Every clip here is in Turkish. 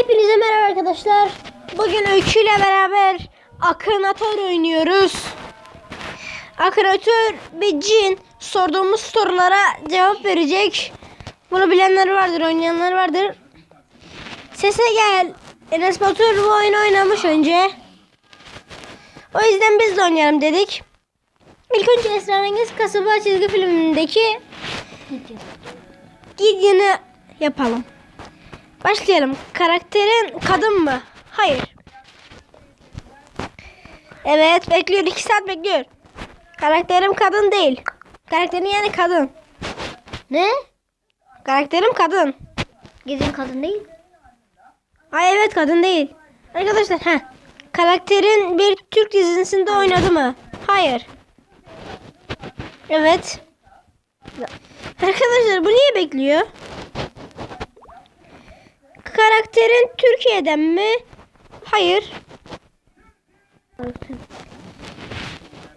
Hepinize merhaba arkadaşlar. Bugün Öykü ile beraber Akınatör oynuyoruz. Akınatör bir cin sorduğumuz sorulara cevap verecek. Bunu bilenler vardır, oynayanlar vardır. Sese gel. Enes Batur bu oyunu oynamış önce. O yüzden biz de oynayalım dedik. İlk önce Esrarengiz Kasaba çizgi filmindeki Gideon'ı yapalım. Başlayalım. Karakterin kadın mı? Hayır. Evet bekliyor. 2 saat bekliyor. Karakterim kadın değil. Karakterin yani kadın. Ne? Karakterim kadın. Gezin kadın değil. Ay evet kadın değil. Arkadaşlar ha. Karakterin bir Türk dizisinde oynadı mı? Hayır. Evet. Arkadaşlar bu niye bekliyor? Karakterin Türkiye'den mi? Hayır.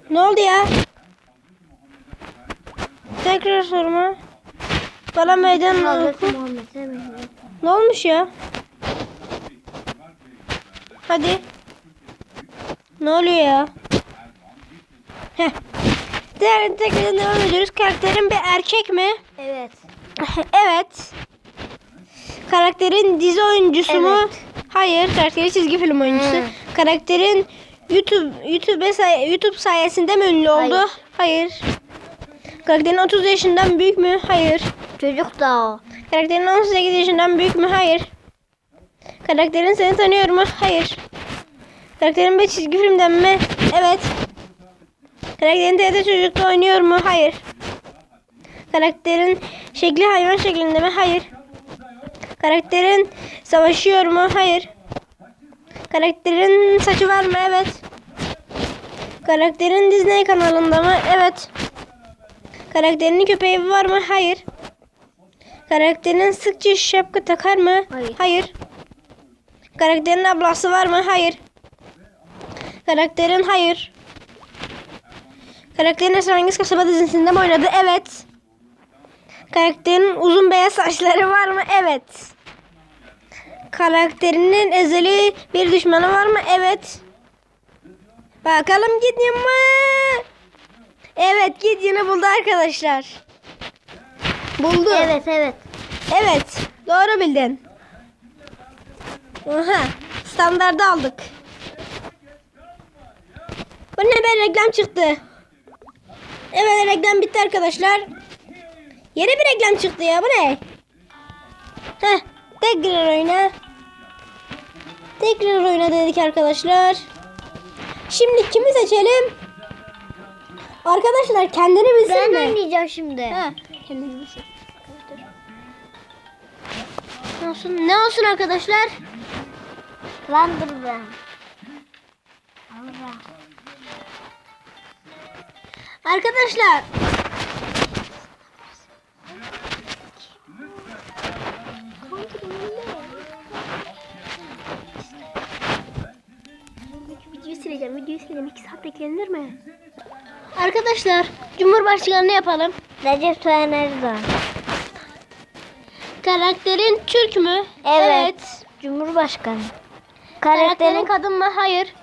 Ne oldu ya? Tekrar sorma. Bana meydan oku. Ne olmuş ya? Hadi. Ne oluyor ya? Heh. Diğer tekrar devam ediyoruz. Karakterin bir erkek mi? Evet. evet. Karakterin dizi oyuncusu mu? Evet. Hayır. Karakteri çizgi film oyuncusu. Hı. Karakterin YouTube YouTube say- YouTube sayesinde mi ünlü oldu? Hayır. Hayır. Karakterin 30 yaşından büyük mü? Hayır. Çocuk da o. Karakterin 18 yaşından büyük mü? Hayır. Karakterin seni tanıyor mu? Hayır. Karakterin bir çizgi filmden mi? Evet. Karakterin TRT çocukta oynuyor mu? Hayır. Karakterin şekli hayvan şeklinde mi? Hayır. Karakterin savaşıyor mu? Hayır. Karakterin saçı var mı? Evet. Karakterin Disney kanalında mı? Evet. Karakterinin köpeği var mı? Hayır. Karakterin sıkça şapka takar mı? Hayır. Karakterin ablası var mı? Hayır. Karakterin hayır. Karakterin Esrarengiz Kasaba dizisinde mi oynadı? Evet. Karakterin uzun beyaz saçları var mı? Evet. Karakterinin ezeli bir düşmanı var mı? Evet. Bakalım Gideon mu? Evet Gideon'u buldu arkadaşlar. Buldu. Evet evet. Evet. Doğru bildin. Aha. Standarda aldık. Bu ne be reklam çıktı. Evet reklam bitti arkadaşlar. Yeni bir reklam çıktı ya bu ne? Heh. Tekrar oyna. Tekrar oyna dedik arkadaşlar. Şimdi kimi seçelim? Arkadaşlar kendini bilsin Ben mi? oynayacağım şimdi. Ha, kendini bilsin. Ne olsun, ne olsun arkadaşlar? Landır ben. Allah. Arkadaşlar. Sileceğim. 2 saat beklenir mi? Arkadaşlar, Cumhurbaşkanı yapalım. Recep Tayyip Erdoğan. Karakterin Türk mü? Evet. Cumhurbaşkanı. Karakterin Karakterin kadın mı? Hayır.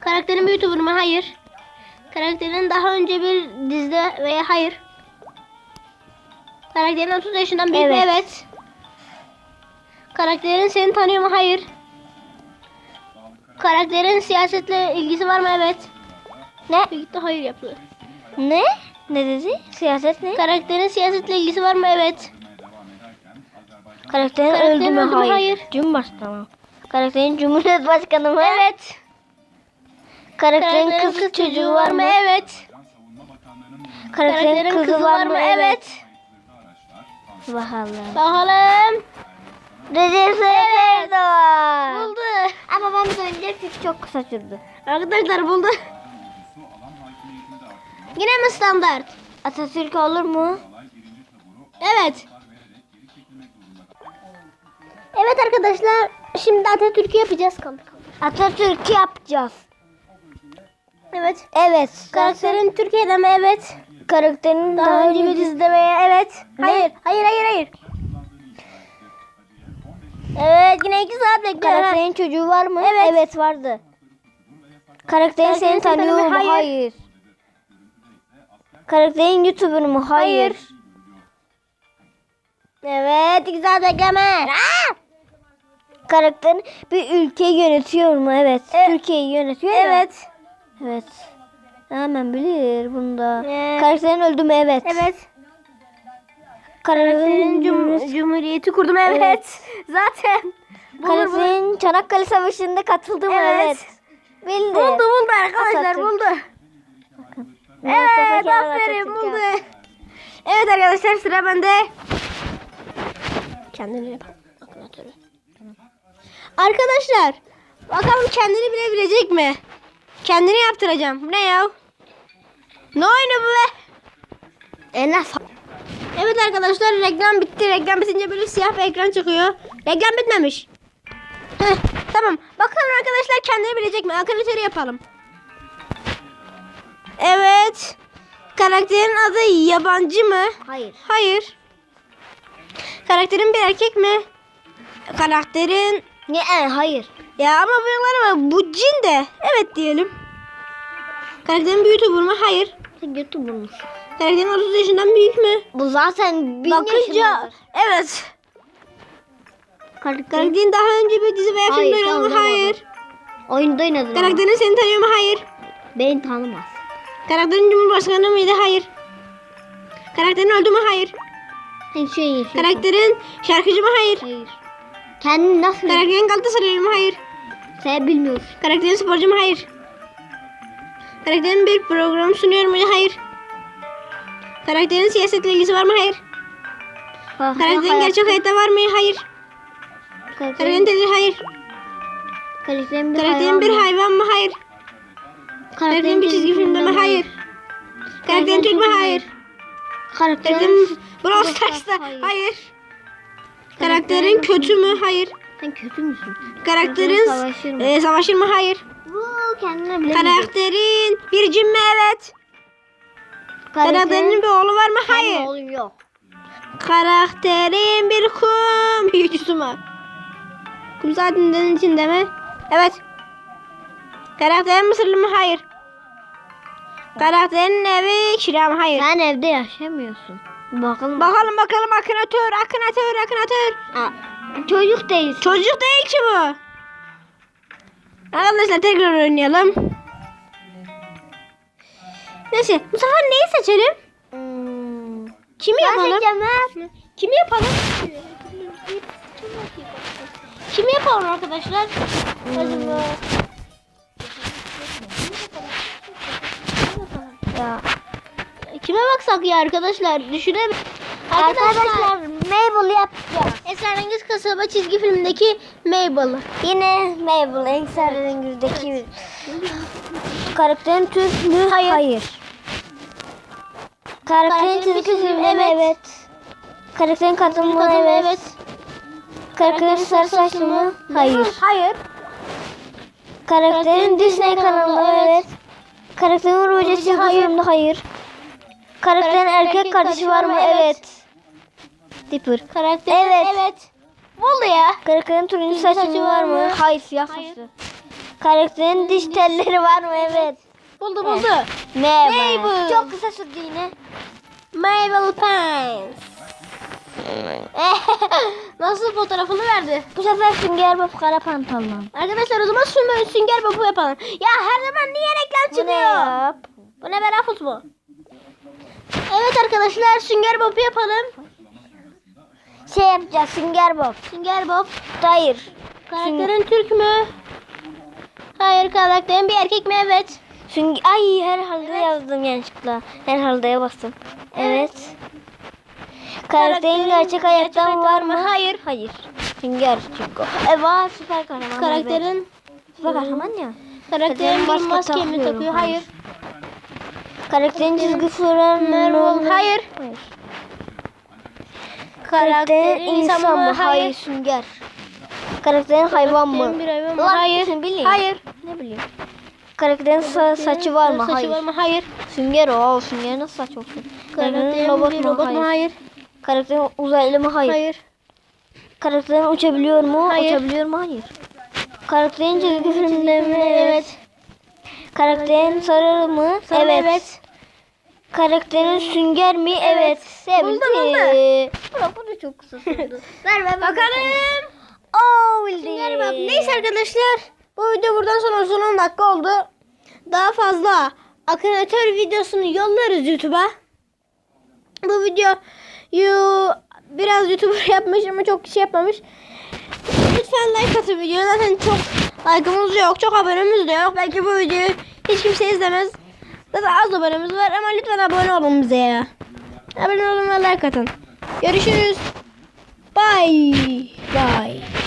Karakterin bir YouTuber mı? Hayır. Karakterin daha önce bir dizide veya hayır. Karakterin 30 yaşından büyük mü? Evet. Evet. Karakterin seni tanıyor mu? Hayır. Karakterin siyasetle ilgisi var mı? Evet. ne? Gitti hayır yaptı. Ne? Ne dedi? Siyaset ne? Karakterin siyasetle ilgisi var mı? Evet. Karakterin, Karakterin öldü mü? Hayır. Hayır. Cumhurbaşkanı. Karakterin Cumhuriyet Başkanı mı? Evet. Karakterin, Karakterin kız, çocuğu var mı? Evet. Karakterin, kızı, var mı? Evet. Bakalım. Bakalım. Recep Tayyip Erdoğan. Buldu. Ama ben bir önce çünkü çok kısa sürdü. Arkadaşlar buldu. Yine mi standart? Atatürk olur mu? Evet. Evet arkadaşlar. Şimdi Atatürk'ü yapacağız. Kaldır kaldır. Atatürk yapacağız. Evet. Evet. Karakterin Türkiye'de mi? Evet. karakterin Daha önce bir dizide mi? Evet. Hayır. Hayır hayır hayır. Evet yine iki saat bekliyorum. Karakterin çocuğu var mı? Evet. Evet vardı. Karakterin seni tanıyor mu? Hayır. Hayır. Karakterin YouTuber mu? Hayır. Evet iki saat bekleme. Karakterin bir ülkeyi yönetiyor mu? Evet. Evet. Türkiye'yi yönetiyor. Evet. Evet. Hemen bilir bunda. Evet. Karakterin öldü mü? Evet. Evet. Karakterin, Cum- Cumhuriyeti kurdum evet. Evet. Zaten. Karakterin Çanakkale Savaşı'nda katıldı mı? Evet. Evet. Bildi. Buldu buldu arkadaşlar Atatürk. buldu. Mustafa Evet aferin buldu. Evet arkadaşlar sıra bende. Kendini yap. Kalkulatörü. Arkadaşlar bakalım kendini bilebilecek mi? Kendini yaptıracağım. Bu ne ya? Ne oyunu bu be? Enes. Evet arkadaşlar reklam bitti. Reklam bitince böyle siyah bir ekran çıkıyor. Reklam bitmemiş. Heh, tamam. Bakalım arkadaşlar kendini bilecek mi? Akıllıtörü yapalım. Evet. Karakterin adı yabancı mı? Hayır. Hayır. Karakterin bir erkek mi? Karakterin Ne? E, hayır. ya ama bıyıkları var. Bu cin de. Evet diyelim. Karakterin bir YouTuber mu? Hayır. Sen YouTuber musun? Karakterin 30 yaşından büyük mü? Bu zaten bin Bakınca yaşındadır. evet. Karakterin daha önce bir dizi veya filmde Hayır, oynadı mı? tanımam. Hayır. oyunda oynadın ama. Karakterin seni tanıyor mu? Hayır. Beni tanımaz. Karakterin Cumhurbaşkanı mıydı? Hayır. Karakterin öldü mü? Hayır. Sen şu an yaşıyorsun. Karakterin şarkıcı mı? Hayır. Hayır. Kendini nasıl Karakterin Galatasaraylı mı? Hayır. sen bilmiyorsun. Karakterin sporcu mu? Hayır. Karakterin bir program sunuyor mu? Hayır. Karakterin siyasetle ilgisi var mı? Hayır. Karakterin gerçek hayatta var mı? Hayır. Karakterin teyze hayır. karakterin bir Karakterin hayvan bir mı? hayvan mı? Hayır. Karakterin bir çizgi filmde mi? Hayır. Karakterin Türk mü? Hayır. Karakterin Brawl Stars'ta? Stars, hayır. Hayır. Karakterin kötü mü? Hayır. sen kötü müsün? Karakterin savaşır mı? e, savaşır mı? Hayır. Bu kendine bile Karakterin bir cin mi? Evet. Karakterin bir oğlu var mı? Hayır. Oğlum yok. Karakterin bir kum büyücüsü mü? Kum saatinden içinde mi? Evet. Karakterin Mısırlı mı? Hayır. Karakterin evi kira mı? Hayır. Sen evde yaşamıyorsun. Bakalım. Bakalım bakalım akınatör, akınatör, akınatör. Aa, çocuk değilsin. Çocuk değil ki bu. Arkadaşlar tekrar oynayalım. Neyse bu sefer neyi seçelim? Hmm. Kimi yapalım? Kimi yapalım? Kimi yapalım arkadaşlar? Acaba? Ya. Kime baksak ya arkadaşlar? Düşünelim. Arkadaşlar Mabel yapacağız. Esrarengiz Kasaba çizgi filmindeki Mabel'ı. Yine Mabel en Serengil'deki karakterin Türk mü? Hayır. Karakterin çizgi filmi evet. evet. Karakterin kadın mı? Evet. evet. Karakterin sarı saçlı mı? Hayır. Hayır. Karakterin Disney kanalında, evet. Karakterin Roger çizgi hayır. filmde hayır. Karakterin erkek kardeşi var mı? Evet. Dipper. Karakter Evet. evet. Buldu ya. Karakterin turuncu Turuncu saçı var mı? Hayır siyah Hayır. saçlı. Karakterin diş telleri var mı? Evet. Buldu buldu. Mabel. Mabel. Çok kısa sürdü yine. Mabel Pines. Nasıl fotoğrafını verdi? Bu sefer Sünger Bob kara pantolon. Arkadaşlar o zaman sünger, sünger bobu yapalım. Ya her zaman niye reklam Bu çıkıyor? ne ya? Bu ne be Rafus bu? Evet arkadaşlar sünger bobu yapalım. Şey yapacağız Sünger Bob. Sünger bob. Hayır. Karakterin Türk mü? Hayır karakterin bir erkek mi? Evet. Sünger... Ay herhalde yazdım yanlışlıkla. Herhalde bastım. Evet. Karakterin gerçek hayattan var mı? Hayır. Hayır. Sünger çünkü. E var süper kahraman. evet. Karakterin Süper kahraman ya. karakterin bir maske mi takıyor? hayır. Karakterin çizgi film Marvel. Hayır. Hayır. Karakterin Karakterin insan mı? Hayır. Hayır. Sünger. Karakterin hayvan mı? Bir hayvan mı? Hayır. bileyim. Hayır. Ne bileyim. Karakterin sa- saçı var mı? Saçı Hayır. var mı? Hayır. Sünger o. Sünger nasıl saç olsun? Karakterin robot mu? robot mu? Hayır. Hayır. Karakterin uzaylı mı? Hayır. Hayır. Karakterin uçabiliyor mu? Hayır. Uçabiliyor mu? Hayır. Karakterin çizgi filmde mi? Evet. Karakterin sarı mı? Sarı, evet. evet. Karakterin sünger mi? Evet. Sevdi. Buldu, buldu. Bırak bu da çok kısa sürdü. Ver ben Bakalım. Oo bildi. Sünger. Neyse arkadaşlar. Bu video buradan sonra son 10 dakika oldu. Daha fazla akınatör videosunu yollarız YouTube'a. Bu videoyu biraz YouTuber yapmış ama çok kişi yapmamış. Lütfen like atın videoya. Zaten çok like'ımız yok. Çok abonemiz de yok. Belki bu videoyu hiç kimse izlemez. Zaten az abonemiz var ama lütfen abone olun bize ya. Abone olun ve like atın. Görüşürüz. Bye. Bye.